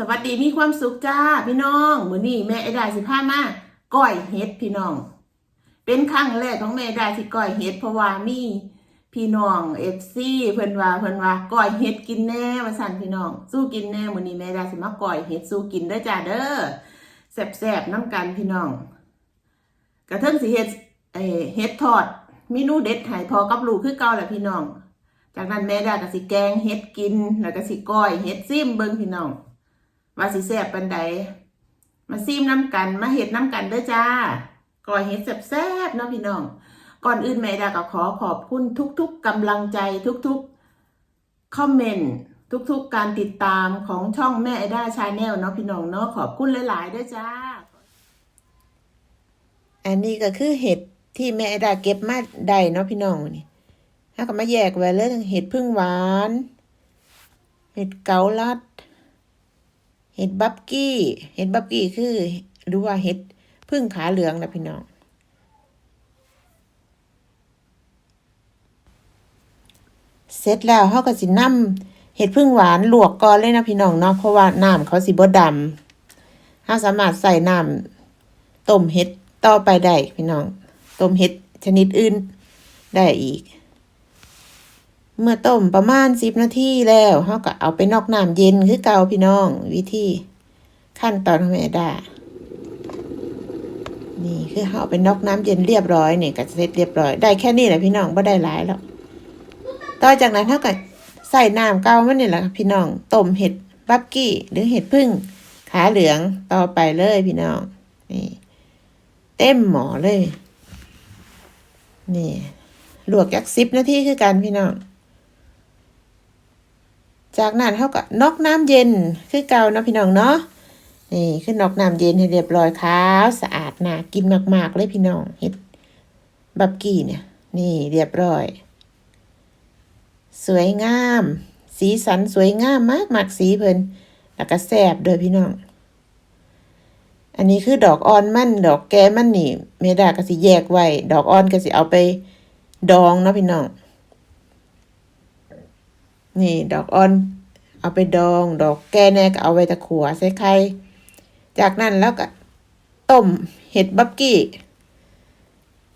สวัสดีมีความสุขจ้าพี่น้องมือนี้แม่ไอ้ดาสิพามาก้อยเฮ็ดพี่น้อง เป็นครั้งแรกของแม่ไอ้ดาที่ก้อยเฮ็ดเพราะว่ามีพี่น้อง FC เพิ่นว่าเพิ่นว่าก้อยเฮ็ดกินแน่ว่าซั่นพี่น้อง สู้กินแน่มือนี้แม่ไอ้ดาสิมาก้อยเฮ็ดสู้กินเด้อจ้าเด้อแซ่บๆน้ำกันพี่น้องกระเทิงสิเฮ็ดเอเฮ็ดทอดเมนูเด็ดให้พอกับลูกคือเก่าแหละพี่น้อง จากนั้นแม่ดาก็สิแกงเฮ็ดกินแล้วก็สิก้อยเฮ็ดซิมเบิ่งพี่น้อง ว่าสิแซ่บปานใดมาซิมน้ำกันมาเฮ็ดน้ำกันเด้อจ้าก้อยเฮ็ดแซ่บๆเนาะพี่น้อง ก่อนอื่นแม่ดาก็ขอขอบคุณทุกๆกำลังใจทุกๆคอมเมนต์ทุกๆการติดตามของช่องแม่ไอด้าชาแนลเนาะพี่น้องเนาะขอบคุณหลายๆด้วยจ้า อันนี้ก็คือเห็ดที่แม่ไอดาเก็บมาได้เนาะพี่น้องนี่ถ้าก็มาแยกไว้เลยทั้งเห็ดพึ่งหวาน เห็ดเกาลัด เห็ดบับกี้ เห็ดบับกี้คือหรือว่าเห็ดพึ่งขาเหลืองนะพี่น้อง เสร็จแล้วเขาก็สินำเห็ดพึ่งหวานลวกก่อนเลยนะพี่น้องเนาะเพราะว่าน้ำเขาสิบ่ดำถ้าสามารถใส่น้ำต้มเห็ดต่อไปได้พี่น้อง ต้มเห็ดชนิดอื่นได้อีก เมื่อต้มประมาณสิบนาทีแล้วเขาก็เอาไปนอกน้ำเย็นคือเก่าพี่น้อง วิธีขั้นตอนของแม่ดา นี่คือเขาเอาไปนอกน้ำเย็นเรียบร้อยนี่ก็เสร็จเรียบร้อย ได้แค่นี้แหละพี่น้องไม่ได้หลายหรอกต่อจากนั้นเท่ากับใส่น้ำเกามันนี่แหละพี่น้องต้มเห็ดบับกี้ หรือเห็ดพึ่งขาเหลืองต่อไปเลยพี่น้องนี่เต็มหมอเลย นี่ลวกจักสิบนาทีคือกันพี่น้อง จากนั้นเท่ากับนอกน้ำเย็นคือเก่าเนาะพี่น้องเนาะนี่คือนอกน้ำเย็นให้เรียบร้อยขาวสะอาดน่ากินมาก ๆ เลยพี่น้องเห็ดบับกี้เนี่ย นี่เรียบร้อย สวยงาม สีสันสวยงามมากมากสีเพิ่นแล้วก็แซบเด้อพี่น้อง อันนี้คือดอกอ่อนมันดอกแก้มันนี่ เมดาก็สิแยกไว้ ดอกอ่อนก็สิเอาไปดองเนาะพี่น้อง นี่ ดอกอ่อน เอาไปดอง ดอกแก้แน่ก็เอาไว้ตะขัวใส่ไข่จากนั้นแล้วก็ต้มเห็ดบับกี้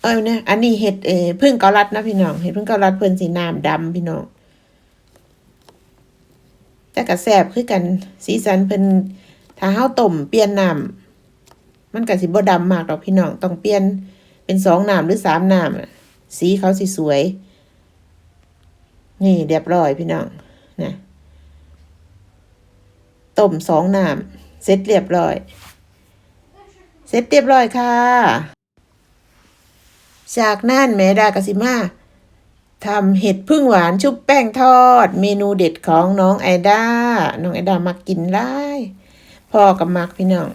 เอ้ยเนี่ยอันนี้เห็ดเอพึ่งเกาลัดนะพี่น้องเห็ดพึ่งเกาลัดเพิ่นสีน้ำดำพี่น้องแต่ก็แซ่บคือกันสีสันเพิ่นถ้าเฮาต้มเปลี่ยนน้ำมันก็สิบ่ดำมากดอกพี่น้องต้องเปลี่ยนเป็นสองน้ำหรือสามน้ำสีเขาสิสวย นี่เรียบร้อยพี่น้องนะต้มสองน้ำเสร็จเรียบร้อย เสร็จเรียบร้อยค่ะ จากนั้นแม่ดากสิมาทำเห็ดพึ่งหวานชุบแป้งทอด เมนูเด็ดของน้องไอดาน้องไอดามักกินไล่พ่อกับมักพี่น้อง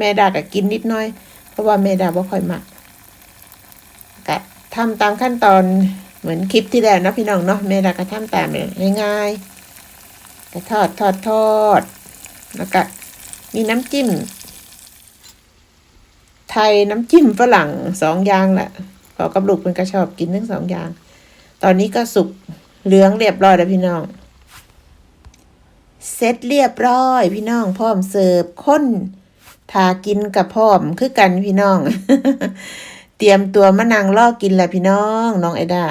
แม่ดาก็กินนิดหน้อย เพราะว่าแม่ดาบ่ค่อยมักก็ทำตามขั้นตอน เหมือนคลิปที่แล้วนะพี่น้องเนาะแม่ดาก็ทำตามง่ายๆก็ทอดทอดทอดแล้วก็มีน้ำจิ้ม ไทยน้ำจิ้มฝรั่งสองอย่างแหละพอกับลูกเป็นก็ชอบกินทั้งสองอย่าง ตอนนี้ก็สุกเหลืองเรียบร้อยแล้วพี่น้องเสร็จเรียบร้อย พี่น้องพร้อมเสิร์ฟข้นทากินกับพร้อมคือกันพี่น้อง เตรียมตัวมานั่งรอกินแล้วพี่น้อง น้องไอดา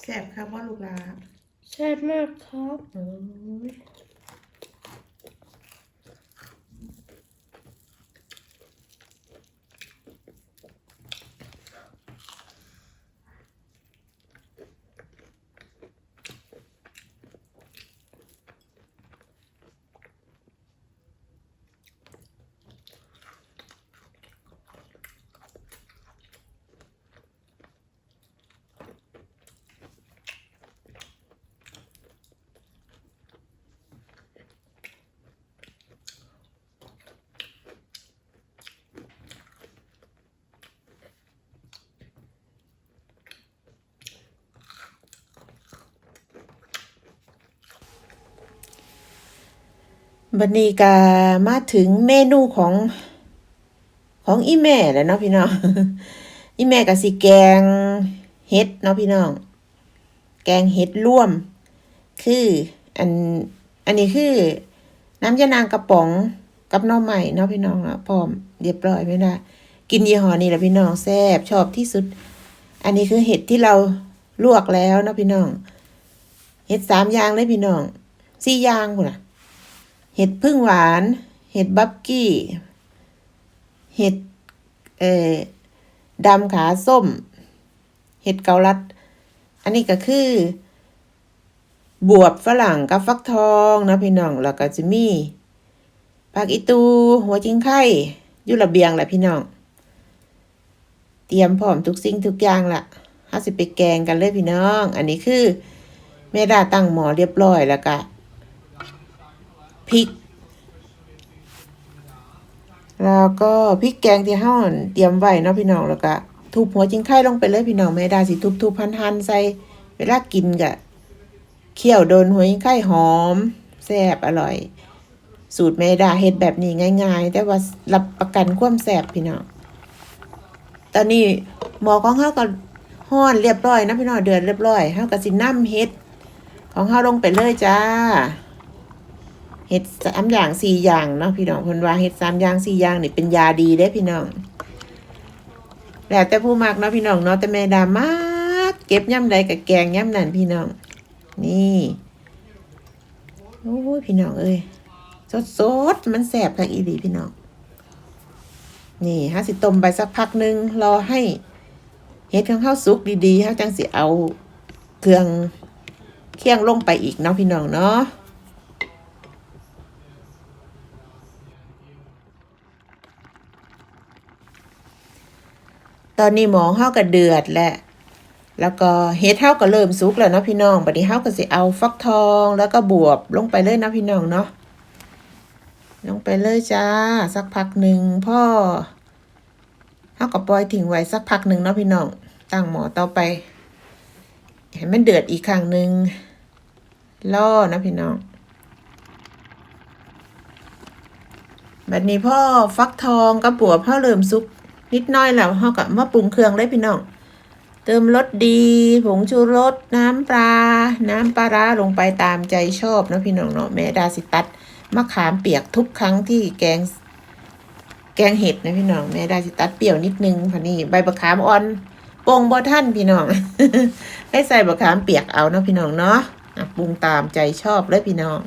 แซ่บครับว่าลูกลาแซ่บมากครับ โอ้ย บันนี้กามาถึงเมนูของของอีแม่แล้วเนาะพี่น้องอีแม่ก็สิแกงเฮ็ดเนาะพี่น้อง แกงเฮ็ดร่วม คืออันอันนี้คือ น้ำยานางกระป๋องกับน้องใหม่เนาะพี่น้องเนาะพร้อมเรียบร้อยไม่ได้กินยี่ห้อนี้แหละพี่น้องแซ่บชอบที่สุด อันนี้คือเห็ดที่เราลวกแล้วเนาะพี่น้อง เห็ดสามอย่างเลยพี่น้องสี่อย่างพุ่นะ เห็ดพึ่งหวาน เห็ดบับกี้ เห็ดเอ่อดำขาส้ม เห็ดเกาลัด อันนี้ก็คือบวบฝรั่งกับฟักทองนะพี่น้อง แล้วก็จะมีผักอีตู หัวจิงไข่อยู่ระเบียงแหละพี่น้อง เตรียมพร้อมทุกสิ่งทุกอย่างละห้าสิไปแกงกันเลยพี่น้อง อันนี้คือแม่ดาตั้งหมอเรียบร้อยแล้วก็ พริก แล้วก็พริกแกงที่ห้าเตรียมไว้เนาะพี่น้องแล้วก็ทุบหัวจิงไข่ลงไปเลยพี่น้องแม่ดาสิทุบทุบพันหันใส่เวลากินกะเคี่ยวโดนหัวจิงไข่หอมแซ่บอร่อย สูตรแม่ดาเฮ็ดแบบนี้ง่าย ๆ แต่ว่ารับประกันความแซ่บพี่น้องตอนนี้หมอของเฮาก็ฮ้อนเรียบร้อยนะพี่น้องเดือดเรียบร้อยเฮาก็สินํเฮ็ดของเฮาลงไปเลยจ้า เฮ็ดสามอย่างสี่อย่างเนาะพี่น้องเพิ่นว่าเฮ็ดสามอย่างสี่อย่างนี่เป็นยาดีเด้พี่น้องแล้วแต่ผู้มักเนาะพี่น้องเนาะแต่แม่ดามากเก็บย่ำใดกับแกงย่ำนั่นพี่น้อง นี่โอ้ยพี่น้องเอ้ยสดๆมันแสบคักอีหลีพี่น้อง นี่ฮะสิต้มไปสักพักหนึ่งรอให้เห็ดของข้าวสุกดีๆฮะจังสิเอาเครื่องเคี่ยงลงไปอีกเนาะพี่น้องเนาะ ตอนนี้หมองข้าวก็เดือดแหละแล้วก็เห็ดเท่าก็เริ่มสุกแล้วเนาะพี่น้องบัดนี้เท่าก็สิเอาฟักทองแล้วก็บวบลงไปเลยนะพี่น้องเนาะลงไปเลยจ้า สักพักหนึ่งพ่อเขาก็ปล่อยทิ้งไว้สักพักหนึ่งเนาะพี่น้องตั้งหมอต่อไปให้มันเดือดอีกครั้งหนึ่งล่อนะพี่น้องแบบนี้พ่อฟักทองกับปัวพ่อเริ่มสุก นิดน้อยแล้วเขาก็มาปรุงเครื่องเลยพี่น้อง เติมรสดีผงชูรสน้ำปลา น้ำปลาร้าลงไปตามใจชอบนะพี่น้องเนาะแม่ดาสิตัดมะขามเปียกทุกครั้งที่แกง แกงเห็ดนะพี่น้องแม่ด้สิตัดเปรี้ยวนิดนึงค่นี่ใบมะขามอ่อนโป่งบ่ท่านพี่น้องได้ใส่มะขามเปียกเอาเนาะพี่น้องเนาะอะปรุงตามใจชอบเลยพี่น้อง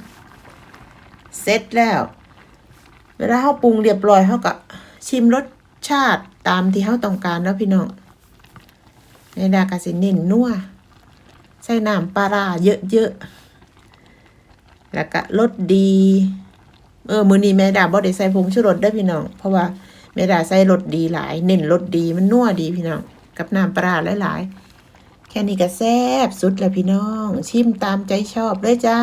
เสร็จแล้วเวลาเขาปรุงเรียบร้อยเขาก็ชิมรส ชาติตามที่เขาต้องการเนาะพี่น้องในดากาสิเน้นนัวใส่น้ำปลาร้าเยอะๆ แล้วก็รสดี เออ มือนี้แม่ดาบ่ได้ใส่ผงชูรสได้พี่น้อง เพราะว่าแม่ดาใส่รสดีหลาย เน้นรสดีมันนัวดีพี่น้อง กับน้ำปลาหลายๆ แค่นี้ก็แซ่บสุดแล้วพี่น้อง ชิมตามใจชอบเลยจ้า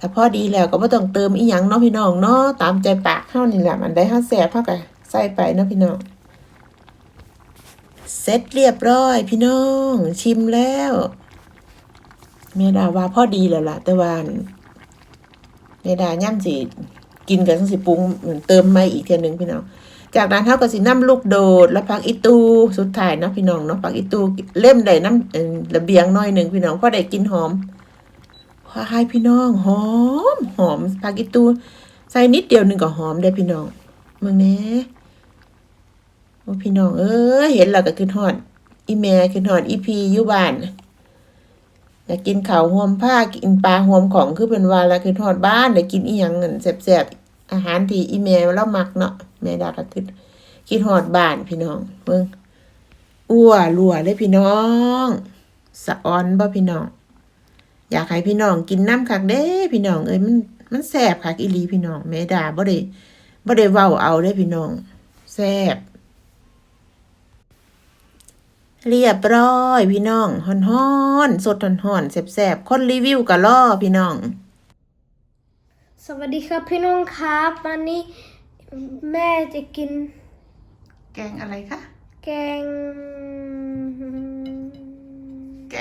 ถ้าพอดีแล้วก็บ่ต้องเติมอีหยังเนาะพี่น้องเนาะตามใจปากเฮานี่แหละมันได้เฮาแซ่บเฮาก็ใส่ไปเนาะพี่น้องเสร็จเรียบร้อย พี่น้อง ชิมแล้วแม่ดาว่าพอดีแล้วล่ะ แต่ว่าแม่ดาย่ำสิกินกันสังสิปรุงเหมือนเติมม่อีกเทียหนึงพี่น้องจากนั้นเท่ากับสิน้ำลูกโดด แล้วพักอีตูสุดท้ายเนาะพี่น้องเนาะพักอีตูเล่มได้น้ำระเบียงน้อยหนึ่งพี่น้องพอได้กินหอม พอให้พี่น้อง หอม หอมพักอีตูใส่นิดเดียวหนึ่งก็หอมได้พี่น้องเมืองแหนี้โอ้พี่น้องเอ้ยเห็นแล้วก็คือทอด อีแม่คือทอดอีพีอยู่บ้านอยากกินข้าวหวมผ้ากินปลาหวมของคือเป็นว่าแล้วคือทอดบ้านได้กินอีหยังเงินแซ่บๆอาหารที่อีแม่เรามักเนาะแม่ดาก็คือคิดฮอดบ้านพี่น้องเบิ่งอ้วรัวเลยพี่น้อง สะออนบ่พี่น้อง อยากให้พี่น้องกินน้ำคักเด้พี่น้องเอ้ยมันมันแซ่บคักอีหลีพี่น้องแม่ดาบ่ได้บ่ได้เว้าเอาเด้พี่น้องแซ่บเรียบร้อยพี่น้องฮ้อนฮ้อนๆสดฮ้อนฮ้อนๆแซ่บๆคนรีวิวก็รอพี่น้อง สวัสดีครับพี่น้องครับวันนี้แม่จะกิน แกงอะไรคะแกงแก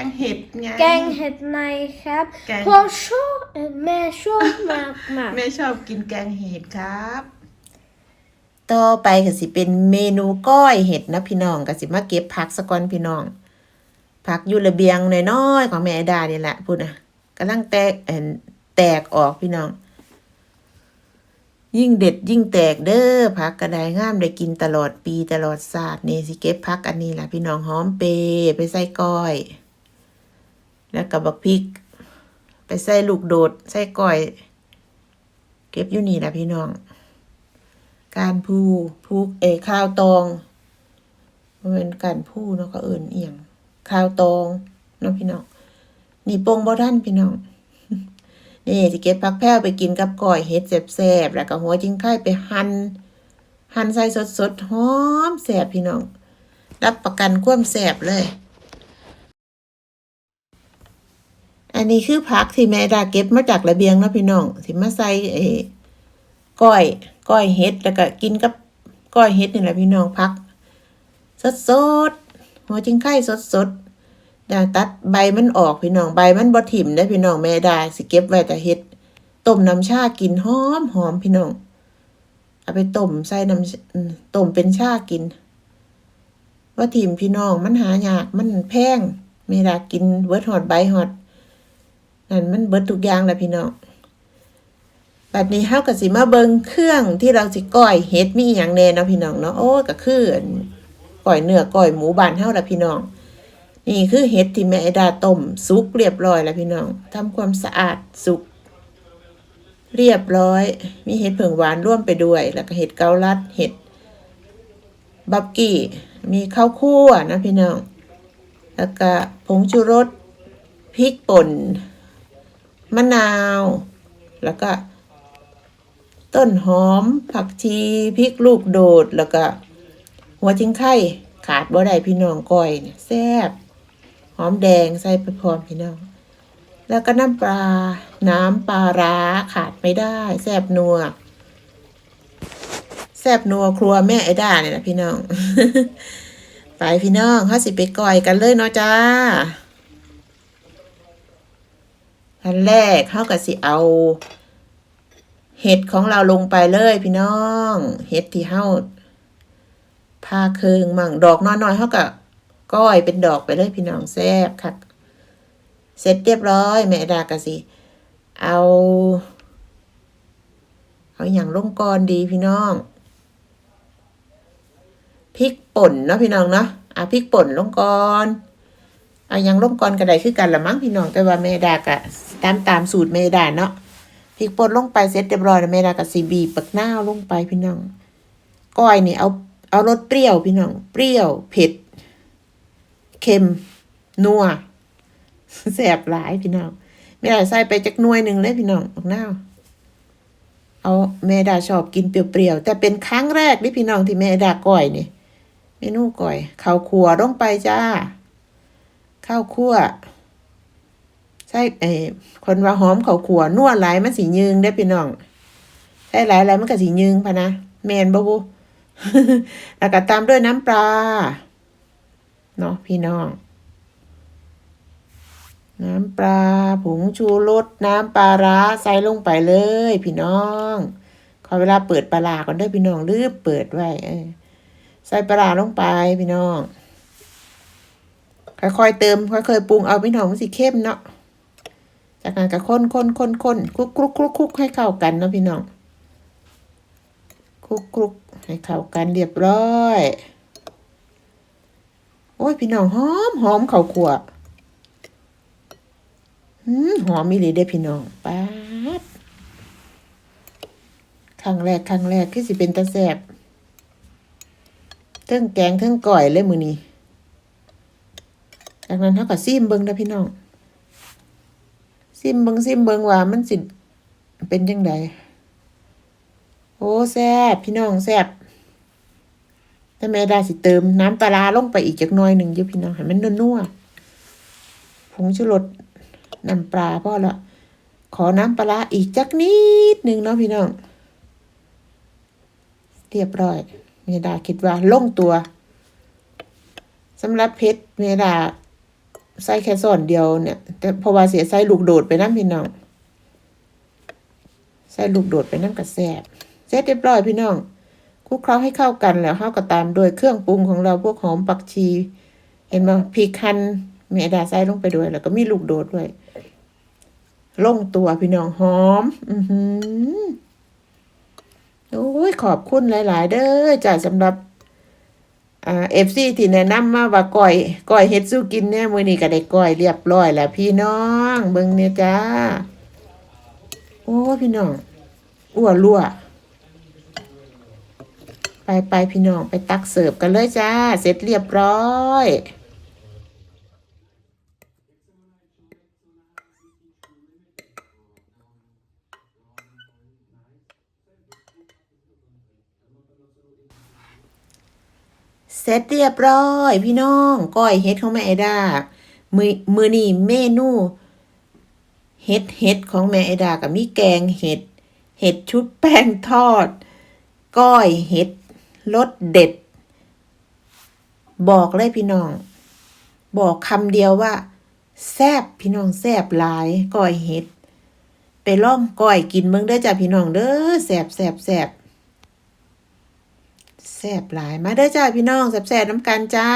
งเห็ดไง แกงเห็ดในครับแกงพอชอบเอ่อแม่ชอบมากมากแม่ชอบกินแกงเห็ดครับ ต่อไปก็สิเป็นเมนูก้อยเห็ดนะพี่น้องก็สิมาเก็บผักสะก่อนพี่น้อง ผักอยู่ระเบียงน้อยๆของแม่ไอ้ดานี่แหละพูดนะกำลังแตกเอ่อแตกออกพี่น้อง ยิ่งเด็ดยิ่งแตกเด้อผักกระไดงามได้กินตลอดปีตลอดศาสตร์นี่สิเก็บผักอันนี้ล่ะพี่น้องหอมเปรย์ไปใส่ก้อย แล้วกับบักพริก ไปใส่ลูกโดด ใส่ก้อย เก็บอยู่นี่ล่ะพี่น้อง การพูพูเอข้าวตองมันเป็นการพูเนาะก็เอิญเอียงข้าวตองเนาะพี่น้อง นี่โปงบ่ท่านพี่น้องนี่สิเก็บผักแพ้วไปกินกับก้อยเฮ็ดแซ่บๆแล้วก็หัวจิงไข่ไปหั่นหั่นใส่สดๆหอมแซ่บพี่น้อง รับประกันความแซ่บเลย อันนี้คือผักที่แม่ดาเก็บมาจากระเบียงเนาะพี่น้องสิมาใส่เอก้อยก้อยเฮ็ดแล้วก็กินกับก้อยเฮ็ดนี่แหละพี่น้องผัก สดๆหัวจิงไข่สดๆดดาตัดใบมันออกพี่น้องใบมันบ่ถิ่มได้พี่น้องแม่ดาสิเก็บไว้แต่เฮ็ดต้มน้ำชากินหอมหอมพี่น้องเอาไปต้มใส่น้ำต้มเป็นชากิน ว่าถิ่มพี่น้องมันหายากมันแพงแม่ดากินเบิร์ดหอดใบหอด นั่นมันเบิดทุกอย่างแหละพี่น้องบัดนี้เฮาก็สิมาเบิงเครื่องที่เราสิก้อยเฮ็ดมีอหย่างแน่เนาะพี่น้องเนาะโอ้ก็คือก้อยเนื้อก้อยหมูบ้านเฮาล่ะพี่น้อง นี่คือเห็ดที่แม่ไอดาต้มสุกเรียบร้อยแล้วพี่น้องทำความสะอาดสุก เรียบร้อย มีเห็ดเผืองหวานร่วมไปด้วย แล้วก็เห็ดเกาลัดเห็ดบับกี้มีข้าวคั่วนะพี่น้อง แล้วก็ผงชูรสพริกป่น มะนาว แล้วก็ ต้นหอม ผักชีพริกลูกโดดแล้วก็ หัวจิงไข่ขาดบ่ได้พี่น้องก้อยเนี่ยแซ่บหอมแดงใส่ไปพร้อมพี่น้อง แล้วก็น้ำปลา น้ำปลาร้าขาดไม่ได้แซ่บนัวแซ่บนัวครัวแม่ไอ้ด้าเนี่ยนะพี่น้อง ไปพี่น้องเขาสิไปก่อยกันเลยเนาะจ้า อันแรกเขาก็สิเอา เห็ดของเราลงไปเลยพี่น้อง เห็ดที่เฮาผ้าเคืองมั่งดอกน้อยๆเขาก็ก้อยเป็นดอกไปเลยพี่น้องแซ่บค่ะเสร็จเรียบร้อย แม่ดากะสิเอา เอาอย่างลงกรดีพี่น้องพริกป่นเนาะพี่น้องเนาะเอาพริกป่นลงกรเอาอย่างลงกรกระไดคือกันละมั้งพี่น้องแต่ว่าแม่ดากะ ตามตามสูตรแม่ดาเนาะพริกป่นลงไปเสร็จเรียบร้อยแล้วแม่ดากะสีบีปักหน้าลงไปพี่น้องก้อยนี่เอาเอารสเปรี้ยวพี่น้อง เปรี้ยว เผ็ด เค็ม นัวแสบหลายพี่น้องแม่ดาใส่ไปจักหน่วยหนึ่งเลยพี่น้องออกหน้าเอาแม่ดาชอบกินเปรี้ยวๆแต่เป็นครั้งแรกที่พี่น้องที่แม่ดาก้อยนี่เมนูก้อยข้าวคั่วลงไปจ้าข้าวคั่ว ใช่ไอ้คนว่าหอมเขาวคั่วนัวหลายมันสียืงได้พี่น้องใช่หลายหลายมันก็สียืงพะนะแมนบ่บุแล้วก็ตามด้วยน้ำปลาเนาะพี่น้อง น้ำปลาผงชูรสน้ำปลาร้าใส่ลงไปเลย พี่น้องขอเวลาเปิดปลาร้าก่อนเด้อพี่น้องลืบเปิดไว้ใส่ปลาร้าลงไปพี่น้องค่อยๆเติมค่อยๆปรุงเอาพี่น้องมันสิเข้มเนาะ จากนั้นก็คนคนคนคนคลุกคลุกคลุกคลุกให้เข้ากันนะพี่น้องคลุกคลุกให้เข้ากันเรียบร้อย โอ้ยพี่น้องหอมหอมข้าวคั่วหืมหอมมีหลีเด้พี่น้องป๊าดครั้งแรกครั้งแรกคือสิเป็นตาแซบเทิงแกงเทิงก่อยเลยมือนี้ จากนั้นเขาก็ซิมเบิงนะพี่น้อง ซิมเบิงซิมเบิงว่ามันสิเป็นยังไงโอ้แซ่บพี่น้องแซ่บแต่แม่ด้สิเติมน้ำปลาร้าลงไปอีกจักน่อยหนึ่งเยอะพี่น้องให้มันนัวๆผงชูรสน้ำปลาพ่อละขอน้ำปลาร้าอีกจักนิดหนึ่งเนาะพี่น้อง เรียบร้อย เมดาคิดว่าลงตัวสำหรับเพชรเมดา ใส่แค่ส่วนเดียวเนี่ย แต่เพราะว่าเสียใส่ลูกโดดไปน้ำพี่น้อง ใส่ลูกโดดไปน้ำกระแสบเสร็จเรียบร้อยพี่น้องคลุกเคล้าให้เข้ากันแล้วเข้าก็ตามด้วยเครื่องปรุงของเราพวกหอมปักชี เห็นไหมพริกคั้นแม่ดาใส่ลงไปด้วย แล้วก็มีลูกโดดด้วยลงตัวพี่น้องหอม อือหือโอ้ยขอบคุณหลาย ๆ เด้อจ้าสำหรับ เอฟซีที่แนะนำมาว่าก้อยก้อยเฮ็ดสู้กินเนี่ยมื้อนี้ก็ได้ก้อยเรียบร้อยแล้วพี่น้องเบิ่งเนี่ยจ้า โอ้พี่น้องอ้วรั่วไปไปพี่น้องไปตักเสิร์ฟกันเลยจ้า เสร็จเรียบร้อย ร็จเรียบร้อย พี่น้องก้อยเฮ็ดของแม่ไอดา มือมือนี่เมนูเฮ็ดเฮ็ดของแม่ไอดากับมีแกงเห็ด เห็ดชุบแป้งทอด ก้อยเห็ดรสเด็ด บอกเลยพี่น้อง บอกคำเดียวว่า แซบพี่น้องแซบหลายก้อยเห็ด ไปล่อมก้อยกินเบิ่งเด้อจ้ะพี่น้องเด้อแซบแซบแซบ แซ่บหลายมาเด้อจ้าพี่น้องแซ่บๆน้ำกันจ้า